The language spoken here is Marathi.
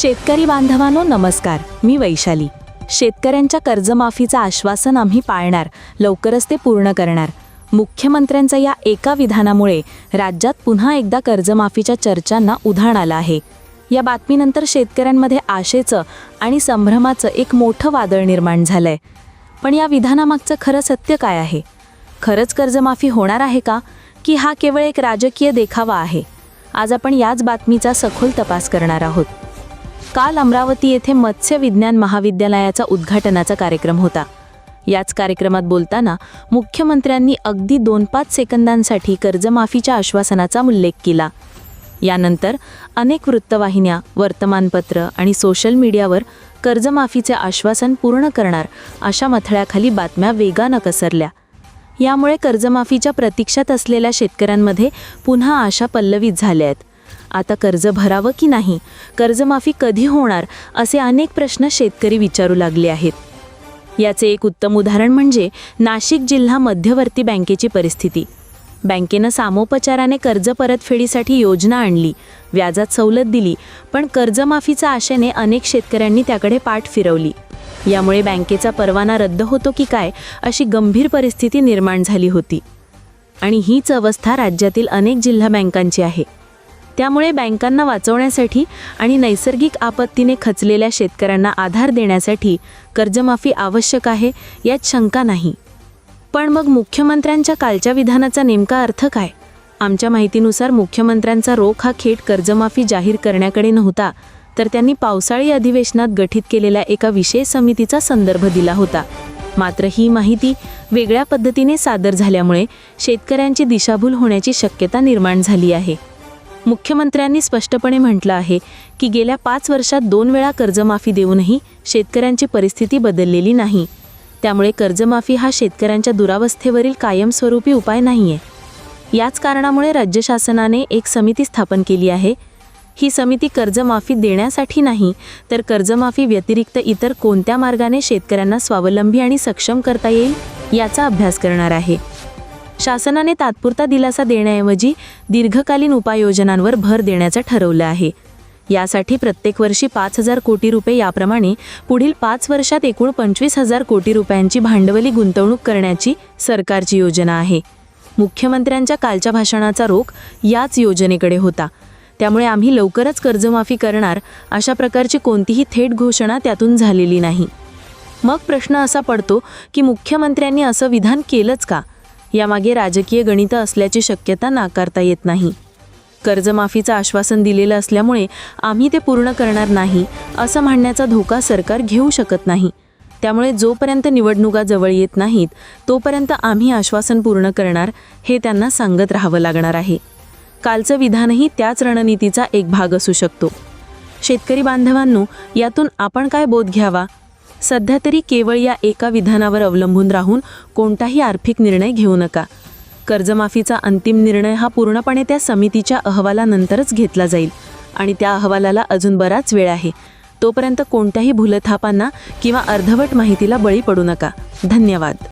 शेतकरी बांधवांनो नमस्कार. मी वैशाली. शेतकऱ्यांच्या कर्जमाफीचं आश्वासन आम्ही पाळणार लवकरच ते पूर्ण करणार. मुख्यमंत्र्यांच्या या एका विधानामुळे राज्यात पुन्हा एकदा कर्जमाफीच्या चर्चांना उधाण आलं आहे. या बातमीनंतर शेतकऱ्यांमध्ये आशेचं आणि संभ्रमाचं एक मोठं वादळ निर्माण झालंय. पण या विधानामागचं खरं सत्य काय आहे? खरंच कर्जमाफी होणार आहे का? की हा केवळ एक राजकीय देखावा आहे? आज आपण याच बातमीचा सखोल तपास करणार आहोत. काल अमरावती येथे मत्स्य विज्ञान महाविद्यालयाचा उद्घाटनाचा कार्यक्रम होता. याच कार्यक्रमात बोलताना मुख्यमंत्र्यांनी अगदी दोन पाच सेकंदांसाठी कर्जमाफीच्या आश्वासनाचा उल्लेख केला. यानंतर अनेक वृत्तवाहिन्या वर्तमानपत्र आणि सोशल मीडियावर कर्जमाफीचे आश्वासन पूर्ण करणार अशा मथळ्याखाली बातम्या वेगानं कसरल्या यामुळे कर्जमाफीच्या प्रतीक्षात असलेल्या शेतकऱ्यांमध्ये पुन्हा आशा पल्लवित झाल्या आहेत. आता कर्ज भरावं की नाही? कर्जमाफी कधी होणार? असे अनेक प्रश्न शेतकरी विचारू लागले आहेत. याचे एक उत्तम उदाहरण म्हणजे नाशिक जिल्हा मध्यवर्ती बँकेची परिस्थिती. बँकेनं सामोपचाराने कर्ज परतफेडीसाठी योजना आणली. व्याजात सवलत दिली पण कर्जमाफीच्या आशेने अनेक शेतकऱ्यांनी त्याकडे पाठ फिरवली. यामुळे बँकेचा परवाना रद्द होतो की काय अशी गंभीर परिस्थिती निर्माण झाली होती. आणि हीच अवस्था राज्यातील अनेक जिल्हा बँकांची आहे. त्यामुळे बँकांना वाचवण्यासाठी आणि नैसर्गिक आपत्तीने खचलेल्या शेतकऱ्यांना आधार देण्यासाठी कर्जमाफी आवश्यक आहे यात शंका नाही. पण मग मुख्यमंत्र्यांच्या कालच्या विधानाचा नेमका अर्थ काय? आमच्या माहितीनुसार मुख्यमंत्र्यांचा रोख हा खेट कर्जमाफी जाहीर करण्याकडे नव्हता तर त्यांनी पावसाळी अधिवेशनात गठीत केलेल्या एका विशेष समितीचा संदर्भ दिला होता. मात्र ही माहिती वेगळ्या पद्धतीने सादर झाल्यामुळे शेतकऱ्यांची दिशाभूल होण्याची शक्यता निर्माण झाली आहे. मुख्यमंत्र्यांनी स्पष्टपणे म्हटलं आहे की गेल्या पाच वर्षात दोन वेळा कर्जमाफी देऊनही शेतकऱ्यांची परिस्थिती बदललेली नाही. त्यामुळे कर्जमाफी हा शेतकऱ्यांच्या दुरावस्थेवरील कायमस्वरूपी उपाय नाही आहे याच कारणामुळे राज्य शासनाने एक समिती स्थापन केली आहे. ही समिती कर्जमाफी देण्यासाठी नाही तर कर्जमाफी व्यतिरिक्त इतर कोणत्या मार्गाने शेतकऱ्यांना स्वावलंबी आणि सक्षम करता येईल याचा अभ्यास करणार आहे. शासनाने तात्पुरता दिलासा देण्याऐवजी दीर्घकालीन उपाययोजनांवर भर देण्याचं ठरवलं आहे. यासाठी प्रत्येक वर्षी पाच हजार कोटी रुपये याप्रमाणे पुढील पाच वर्षात एकूण पंचवीस हजार कोटी रुपयांची भांडवली गुंतवणूक करण्याची सरकारची योजना आहे. मुख्यमंत्र्यांच्या कालच्या भाषणाचा रोख याच योजनेकडे होता. त्यामुळे आम्ही लवकरच कर्जमाफी करणार अशा प्रकारची कोणतीही थेट घोषणा त्यातून झालेली नाही. मग प्रश्न असा पडतो की मुख्यमंत्र्यांनी असं विधान केलंच का? यामागे राजकीय गणितं असल्याची शक्यता नाकारता येत नाही. कर्जमाफीचं आश्वासन दिलेलं असल्यामुळे आम्ही ते पूर्ण करणार नाही असं म्हणण्याचा धोका सरकार घेऊ शकत नाही. त्यामुळे जोपर्यंत निवडणुका जवळ येत नाहीत तोपर्यंत आम्ही आश्वासन पूर्ण करणार हे त्यांना सांगत राहावं लागणार आहे. कालचं विधानही त्याच रणनीतीचा एक भाग असू शकतो. शेतकरी बांधवांनो यातून आपण काय बोध घ्यावा? सध्या तरी केवळ या एका विधानावर अवलंबून राहून कोणताही आर्थिक निर्णय घेऊ नका. कर्जमाफीचा अंतिम निर्णय हा पूर्णपणे त्या समितीच्या अहवालानंतरच घेतला जाईल आणि त्या अहवालाला अजून बराच वेळ आहे. तोपर्यंत कोणत्याही भूलथापांना किंवा अर्धवट माहितीला बळी पडू नका. धन्यवाद.